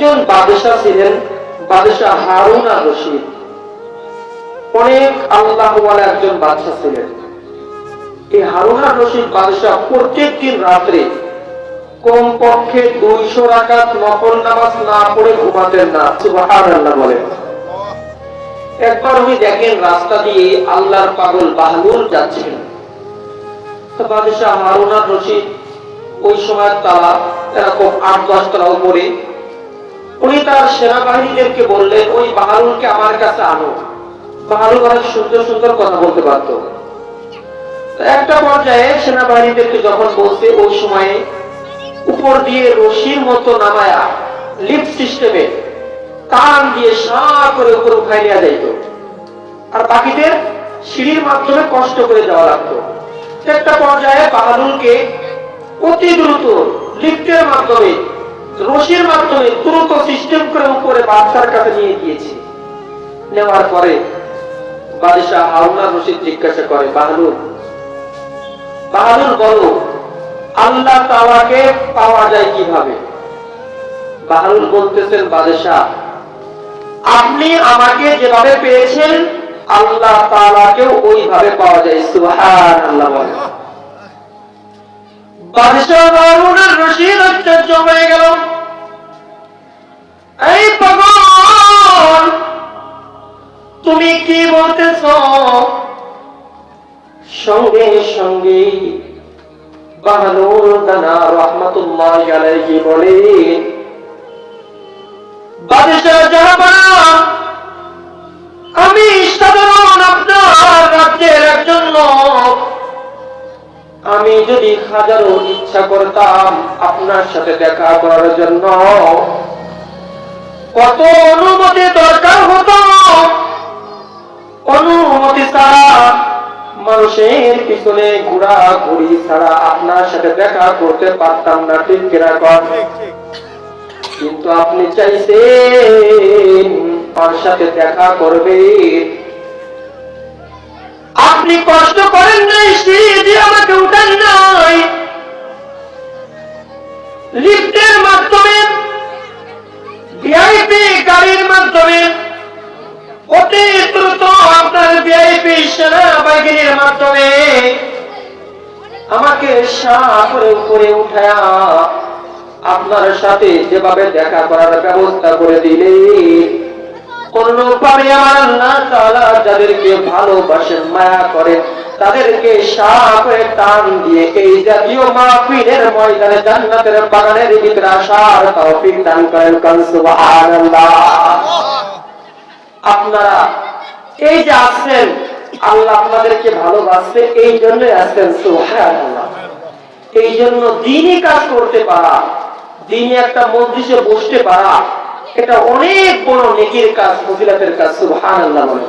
একজন বাদশাহ ছিলেন, বাদশাহ হারুন আর রশিদ। অনেক আল্লাহ একজন বাদশাহ ছিলেন। এই হারুন আর রশিদ বাদশাহ প্রত্যেক দিন রাত্রে কমপক্ষে দুইশো রাকাত নফল নামাজ না পড়ে ঘুমাতেন না, সুবহানাল্লাহ বলেন। একবার উনি দেখেন রাস্তা দিয়ে আল্লাহর পাগল বাহলুল যাচ্ছেন। বাদশাহ হারুন আর রশিদ ওই সময় তারা এরকম আট দশ তলা উপরে উনি তার সেনাবাহিনীদেরকে বললেন, ওই বাহারুলকে আমার কাছে আনো। বাহারুল অনেক সুন্দর সুন্দর কথা বলতে পারতো। একটা পর্যায়ে সেনাবাহিনীদেরকে যখন বলছে ওই সময়ে উপর দিয়ে রশির মতো নামায়া লিফট সিস্টেমে টান দিয়ে সা করে উপর উঠাই নেওয়া যাইত। আর বাকিদের সিঁড়ির মাধ্যমে কষ্ট করে যাওয়া লাগতো। একটা পর্যায়ে বাহাদুরকে অতি দ্রুত লিফটের মাধ্যমে রশির মাধ্যমে দ্রুত সিস্টেম করে উপরে বাদশার কাছে নিয়ে গিয়েছে। নেওয়ার পরে বাদশাহ হারুনা রশিদ জিজ্ঞাসা করে, বাহাদুর বাহাদুর বলো, আল্লাহ তাওয়াকে পাওয়া যায় কীভাবে? বাহাদুর বলতেছেন, বাদশাহ, আপনি আমাকে যেভাবে পেয়েছেন, আল্লাহ তাআলাকেও ওইভাবে পাওয়া যায়। সুবহানাল্লাহ বলে। বাদশাহ হারুনের রশিদ তুমি কি বলতেছ? সঙ্গে সঙ্গে বাহানুর দানা আলাইহি বলে, বাদশাহ জাহাবানা আমি সাধারণ আপনার রাজ্যের একজন লোক। আমি যদি হাজারো ইচ্ছা করতাম আপনার সাথে দেখা করার জন্য, কত অনুমতি দরকার হতো? অনুমতি ছাড়া মানুষের পিছনে ঘোরা ঘুরি ছাড়া আপনার সাথে দেখা করতে পারতাম না ঠিক কিনা কর কিন্তু আপনি চাইছেন আমার সাথে দেখা করবে। আপনি কষ্ট করেন নাই সিঁড়ি আমাকে উঠান নাই। লিফটের মাধ্যমে ভিআইপি গাড়ির মাধ্যমে সেনাবাহিনীর মাধ্যমে আমাকে সাপরে উপরে উঠায়া আপনার সাথে যেভাবে দেখা করার ব্যবস্থা করে দিলে কোনোভাবে আমার যাদেরকে ভালোবাসেন মায়া করেন তাদেরকে সাপে টান দিয়ে এই জাতীয় মাহফিলের ময়দানে জান্নাতের বাগানের ভিতরে আসার তৌফিক দান করেন আপনারা এই যে আসছেন আল্লাহ আপনাদেরকে ভালোবাসবে, এই জন্য আসতেন এই জন্য দিনই কাজ করতে পারা দিনে একটা মসজিদে বসতে পারা, এটা অনেক বড় নেকির কাজ মহিলাদের কাজ, সুবহানাল্লাহ বলে।